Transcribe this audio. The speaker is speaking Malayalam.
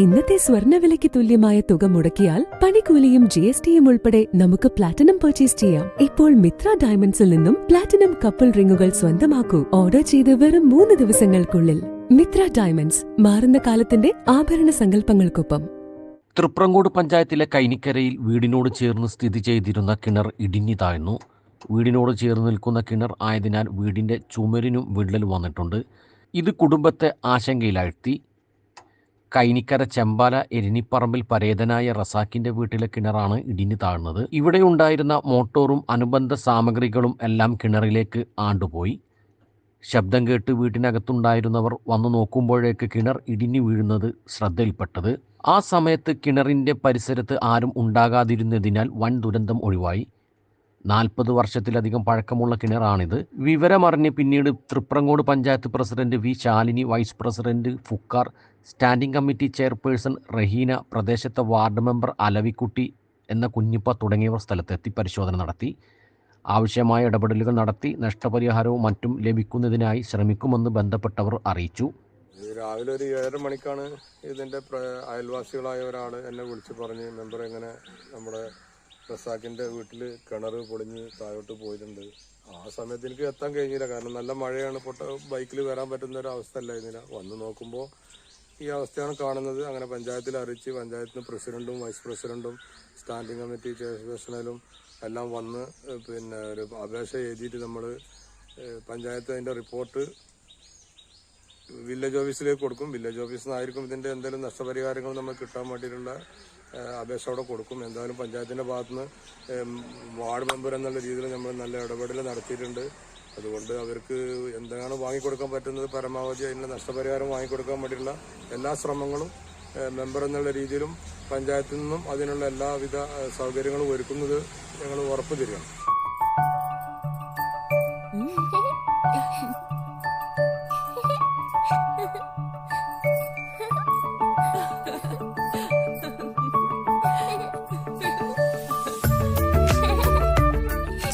ഇന്നത്തെ സ്വർണവിലയ്ക്ക് തുല്യമായ തുക മുടക്കിയാൽ പണിക്കൂലിയും ജി എസ് ടിയും ഉൾപ്പെടെ നമുക്ക് പ്ലാറ്റിനം പർച്ചേസ് ചെയ്യാം. ഇപ്പോൾ മിത്ര ഡയമണ്ട്സിൽ നിന്നും പ്ലാറ്റിനം കപ്പിൾ റിങ്ങുകൾ സ്വന്തമാക്കൂ. ഓർഡർ ചെയ്ത് വെറും മൂന്ന് ദിവസങ്ങൾക്കുള്ളിൽ. മിത്ര ഡയമണ്ട്സ് മാറുന്ന കാലത്തിന്റെ ആഭരണ സങ്കല്പങ്ങൾക്കൊപ്പം. തൃപ്രങ്കോട് പഞ്ചായത്തിലെ കൈനിക്കരയിൽ വീടിനോട് ചേർന്ന് സ്ഥിതി ചെയ്തിരുന്ന കിണർ ഇടിഞ്ഞു താഴ്ന്നു. വീടിനോട് ചേർന്ന് നിൽക്കുന്ന കിണർ ആയതിനാൽ വീടിന്റെ ചുമരിനും വിള്ളൽ വന്നിട്ടുണ്ട്. ഇത് കുടുംബത്തെ ആശങ്കയിലാഴ്ത്തി. കൈനിക്കര ചെമ്പാല എരിനിപ്പറമ്പിൽ പരേതനായ റസാക്കിന്റെ വീട്ടിലെ കിണറാണ് ഇടിഞ്ഞു താഴ്ന്നത്. ഇവിടെ ഉണ്ടായിരുന്ന മോട്ടോറും അനുബന്ധ സാമഗ്രികളും എല്ലാം കിണറിലേക്ക് ആണ്ടുപോയി. ശബ്ദം കേട്ട് വീട്ടിനകത്തുണ്ടായിരുന്നവർ വന്നു നോക്കുമ്പോഴേക്ക് കിണർ ഇടിഞ്ഞു വീഴുന്നത് ശ്രദ്ധയിൽപ്പെട്ടത്. ആ സമയത്ത് കിണറിന്റെ പരിസരത്ത് ആരും ഉണ്ടാകാതിരുന്നതിനാൽ വൻ ദുരന്തം ഒഴിവായി. നാൽപ്പത് വർഷത്തിലധികം പഴക്കമുള്ള കിണറാണിത്. വിവരമറിഞ്ഞ് പിന്നീട് Thriprangode panchayat president V Shalini vice president ഫുക്കാർ standing committee chairperson Raheena പ്രദേശത്തെ വാർഡ് മെമ്പർ അലവിക്കുട്ടി എന്ന കുഞ്ഞിപ്പ തുടങ്ങിയവർ സ്ഥലത്തെത്തി പരിശോധന നടത്തി. ആവശ്യമായ ഇടപെടലുകൾ നടത്തി നഷ്ടപരിഹാരവും മറ്റും ലഭിക്കുന്നതിനായി ശ്രമിക്കുമെന്ന് ബന്ധപ്പെട്ടവർ അറിയിച്ചു. രാവിലെ ഒരു ഏഴര മണിക്കാണ് ഇതിന്റെ അയൽവാസികളായ ഒരാൾ എന്നെ വിളിച്ച് പറഞ്ഞ് മെമ്പർ എങ്ങനെ നമ്മുടെ റസാക്കിന്റെ വീട്ടിൽ കിണർ പൊളിഞ്ഞ് താഴോട്ട് പോയിട്ടുണ്ട്. ആ സമയത്ത് എനിക്ക് എത്താൻ കഴിഞ്ഞില്ല. കാരണം നല്ല മഴയാണ്. പൊട്ട ബൈക്കിൽ വരാൻ പറ്റുന്ന ഒരു അവസ്ഥ അല്ലായിരുന്നില്ല. വന്ന് നോക്കുമ്പോൾ ഈ അവസ്ഥയാണ് കാണുന്നത്. അങ്ങനെ പഞ്ചായത്തിൽ അറിയിച്ച് പഞ്ചായത്തിന് പ്രസിഡന്റും വൈസ് പ്രസിഡന്റും സ്റ്റാൻഡിംഗ് കമ്മിറ്റി ചെയർപേഴ്സണലും എല്ലാം വന്ന് പിന്നെ ഒരു അപേക്ഷ എഴുതിയിട്ട് നമ്മൾ പഞ്ചായത്ത് അതിന്റെ റിപ്പോർട്ട് വില്ലേജ് ഓഫീസിലേക്ക് കൊടുക്കും. വില്ലേജ് ഓഫീസിൽ നിന്നായിരിക്കും ഇതിന്റെ എന്തെങ്കിലും നഷ്ടപരിഹാരങ്ങൾ നമുക്ക് കിട്ടാൻ വേണ്ടിയിട്ടുള്ള അപേക്ഷ അവിടെ കൊടുക്കും. എന്തായാലും പഞ്ചായത്തിന്റെ ഭാഗത്തുനിന്ന് നിന്ന് വാർഡ് മെമ്പർ എന്നുള്ള രീതിയിൽ നമ്മൾ നല്ല ഇടപെടൽ നടത്തിയിട്ടുണ്ട്. അതുകൊണ്ട് അവർക്ക് എന്താണ് വാങ്ങിക്കൊടുക്കാൻ പറ്റുന്നത്? പരമാവധി അതിനുള്ള നഷ്ടപരിഹാരം വാങ്ങിക്കൊടുക്കാൻ വേണ്ടിയിട്ടുള്ള എല്ലാ ശ്രമങ്ങളും മെമ്പർ എന്നുള്ള രീതിയിലും പഞ്ചായത്തിൽ നിന്നും അതിനുള്ള എല്ലാവിധ സൗകര്യങ്ങളും ഒരുക്കുന്നത് ഞങ്ങൾ ഉറപ്പ് തരികയാണ്